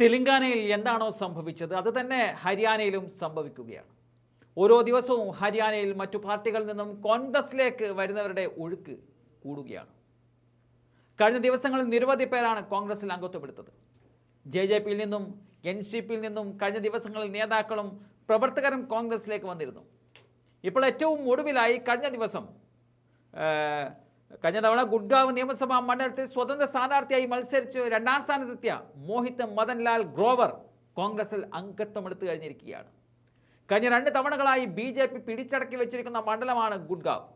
തെലങ്കാനയിൽ എന്താണോ സംഭവിച്ചത് അത് തന്നെ ഹരിയാനയിലും സംഭവിക്കുകയാണ്. ഓരോ ദിവസവും ഹരിയാനയിൽ മറ്റു പാർട്ടികളിൽ നിന്നും കോൺഗ്രസിലേക്ക് വരുന്നവരുടെ ഒഴുക്ക് കൂടുകയാണ്. കഴിഞ്ഞ ദിവസങ്ങളിൽ നിരവധി പേരാണ് കോൺഗ്രസിൽ അംഗത്വമെടുത്തത്. ജെ ജെ പിയിൽ നിന്നും എൻ സി പിയിൽ നിന്നും കഴിഞ്ഞ ദിവസങ്ങളിൽ നേതാക്കളും പ്രവർത്തകരും കോൺഗ്രസിലേക്ക് വന്നിരുന്നു. ഇപ്പോൾ ഏറ്റവും ഒടുവിലായി കഴിഞ്ഞ ദിവസം കഴിഞ്ഞ തവണ ഗുഡ്ഗാവ് നിയമസഭാ മണ്ഡലത്തിൽ സ്വതന്ത്ര സ്ഥാനാർത്ഥിയായി മത്സരിച്ച് രണ്ടാം സ്ഥാനത്തെത്തിയ മോഹിത് മദൻലാൽ ഗ്രോവർ കോൺഗ്രസിൽ അംഗത്വമെടുത്തു കഴിഞ്ഞിരിക്കുകയാണ്. കഴിഞ്ഞ രണ്ട് തവണകളായി ബി ജെ പി പിടിച്ചടക്കി വെച്ചിരിക്കുന്ന മണ്ഡലമാണ് ഗുഡ്ഗാവ്.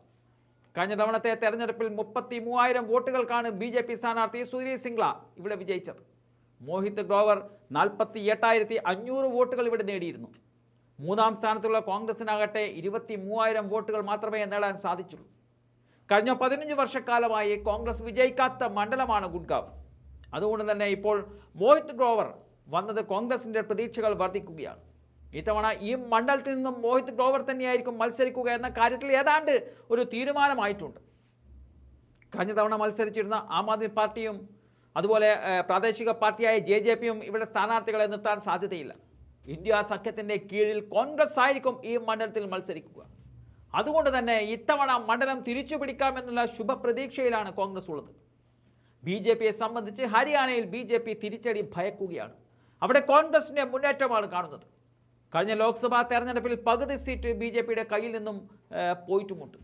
കഴിഞ്ഞ തവണത്തെ തെരഞ്ഞെടുപ്പിൽ മുപ്പത്തി മൂവായിരം വോട്ടുകൾക്കാണ് ബി ജെ പി സ്ഥാനാർത്ഥി സുധീർ സിംഗ്ല ഇവിടെ വിജയിച്ചത്. മോഹിത് ഗ്രോവർ നാൽപ്പത്തി എട്ടായിരത്തി അഞ്ഞൂറ് വോട്ടുകൾ ഇവിടെ നേടിയിരുന്നു. മൂന്നാം സ്ഥാനത്തുള്ള കോൺഗ്രസിനാകട്ടെ ഇരുപത്തി മൂവായിരം വോട്ടുകൾ മാത്രമേ നേടാൻ സാധിച്ചുള്ളൂ. കഴിഞ്ഞ പതിനഞ്ച് വർഷക്കാലമായി കോൺഗ്രസ് വിജയിക്കാത്ത മണ്ഡലമാണ് ഗുഡ്ഗാവ്. അതുകൊണ്ട് തന്നെ ഇപ്പോൾ മോഹിത് ഗ്രോവർ വന്നത് കോൺഗ്രസിന്റെ പ്രതീക്ഷകൾ വർദ്ധിക്കുകയാണ്. ഇത്തവണ ഈ മണ്ഡലത്തിൽ നിന്നും മോഹിത് ഗ്രോവർ തന്നെയായിരിക്കും മത്സരിക്കുക എന്ന കാര്യത്തിൽ ഏതാണ്ട് ഒരു തീരുമാനമായിട്ടുണ്ട്. കഴിഞ്ഞ തവണ മത്സരിച്ചിരുന്ന ആം ആദ്മി പാർട്ടിയും അതുപോലെ പ്രാദേശിക പാർട്ടിയായ ജെ ജെ പിയും ഇവിടെ സ്ഥാനാർത്ഥികളെ നിർത്താൻ സാധ്യതയില്ല. ഇന്ത്യ സഖ്യത്തിന്റെ കീഴിൽ കോൺഗ്രസ് ആയിരിക്കും ഈ മണ്ഡലത്തിൽ മത്സരിക്കുക. അതുകൊണ്ട് തന്നെ ഇത്തവണ മണ്ഡലം തിരിച്ചു പിടിക്കാമെന്നുള്ള ശുഭപ്രതീക്ഷയിലാണ് കോൺഗ്രസ് ഉള്ളത്. ബി ജെ പിയെ സംബന്ധിച്ച് ഹരിയാനയിൽ ബി ജെ പി തിരിച്ചടി ഭയക്കുകയാണ്. അവിടെ കോൺഗ്രസിന്റെ മുന്നേറ്റമാണ് കാണുന്നത്. കഴിഞ്ഞ ലോക്സഭാ തെരഞ്ഞെടുപ്പിൽ പകുതി സീറ്റ് ബി ജെ പിയുടെ കയ്യിൽ നിന്നും പോയിട്ടുമുണ്ട്.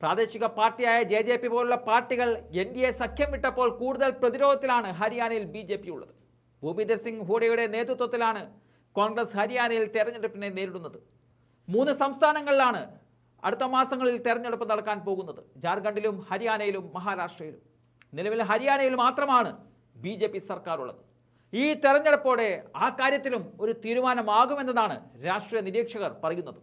പ്രാദേശിക പാർട്ടിയായ ജെ ജെ പി പോലുള്ള പാർട്ടികൾ എൻ ഡി എ സഖ്യം വിട്ടപ്പോൾ കൂടുതൽ പ്രതിരോധത്തിലാണ് ഹരിയാനയിൽ ബി ജെ പി ഉള്ളത്. ഭൂപീന്ദർ സിംഗ് ഹൂഡയുടെ നേതൃത്വത്തിലാണ് കോൺഗ്രസ് ഹരിയാനയിൽ തെരഞ്ഞെടുപ്പിനെ നേരിടുന്നത്. മൂന്ന് സംസ്ഥാനങ്ങളിലാണ് അടുത്ത മാസങ്ങളിൽ തെരഞ്ഞെടുപ്പ് നടക്കാൻ പോകുന്നത്. ജാർഖണ്ഡിലും ഹരിയാനയിലും മഹാരാഷ്ട്രയിലും. നിലവിൽ ഹരിയാനയിൽ മാത്രമാണ് ബി ജെ പി സർക്കാർ ഉള്ളത് ഈ തെരഞ്ഞെടുപ്പോടെ ആ കാര്യത്തിലും ഒരു തീരുമാനമാകുമെന്നതാണ് രാഷ്ട്രീയ നിരീക്ഷകർ പറയുന്നത്.